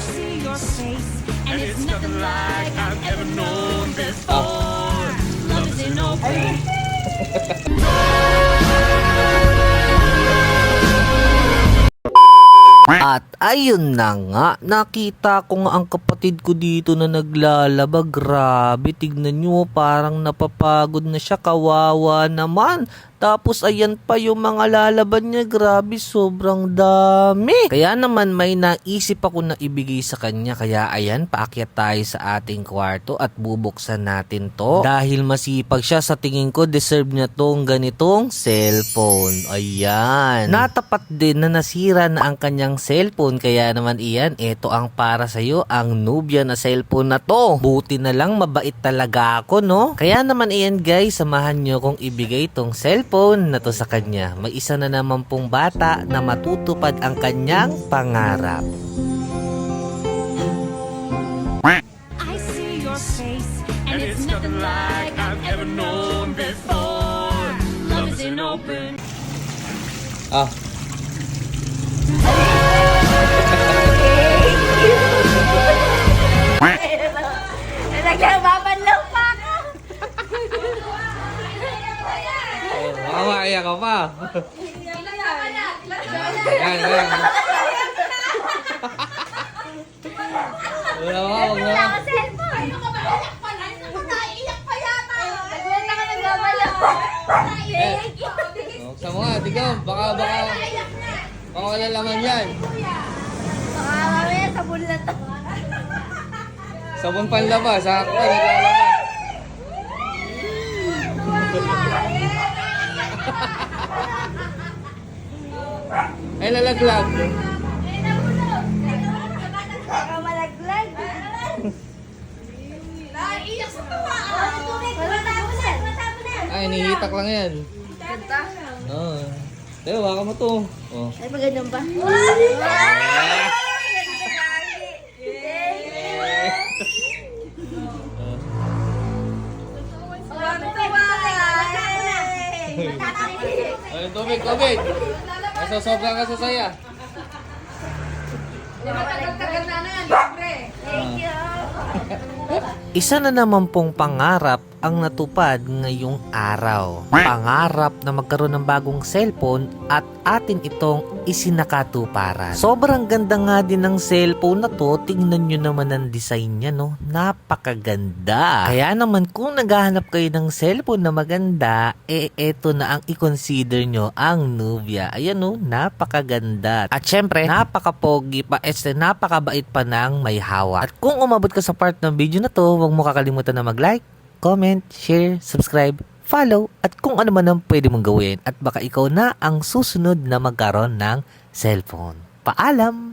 see your face, and it's nothing like I've ever known before. Love is an open. At ayun na nga, nakita ko nga ang kapatid ko dito na naglalaba. Grabe, tignan nyo, parang napapagod na siya, kawawa naman. Tapos ayan pa yung mga lalaban niya, grabe, sobrang dami. Kaya naman may naisip ako na ibigay sa kanya. Kaya ayan, paakyat tayo sa ating kwarto at bubuksan natin to. Dahil masipag siya, sa tingin ko, deserve niya tong ganitong cellphone. Ayan. Natapat din na nasira na ang kanyang cellphone. Kaya naman iyan, ito ang para sa'yo, ang Nubia na cellphone na to. Buti na lang, mabait talaga ako, no? Kaya naman iyan guys, samahan nyo kong ibigay tong cellphone na to sa kanya. May isa na naman pong bata na matutupad ang kanyang pangarap. I see your face, and it's nothing like I've ever known before. Love is an open. Ah, ka pa. Yan, yan. Wala pa lang. Nakaiyak pa mo nga, tignan. Baka, baka, baka wala laman yan. Baka mamaya sabon to. Sabon panlaba, sakto, naglalaba. Ay, lalaglag. Baka malaglag. Naiiyak sa na. Ay, nihitak lang yan. Ganda. Oo. Oh. Tayo, baka mo to. Oh. Ay, magandang ba? Ay, tubig, tubig. Nasa sobra ka sa saya. Thank you. Isa na naman pong pangarap ang natupad ngayong araw. Pangarap na magkaroon ng bagong cellphone at atin itong isinakatuparan. Sobrang ganda nga din ng cellphone na to. Tingnan nyo naman ang design niya, no? Napakaganda. Kaya naman kung naghahanap kayo ng cellphone na maganda, eh eto na ang i-consider nyo ang Nubia. Ayan, no? Napakaganda. At syempre, napakapogi pa. Este, napakabait pa ng may hawak. At kung umabot ka sa part ng video na to, huwag mo kakalimutan na mag-like, comment, share, subscribe, follow, at kung ano man ang pwede mong gawin. At baka ikaw na ang susunod na magkaroon ng cellphone. Paalam!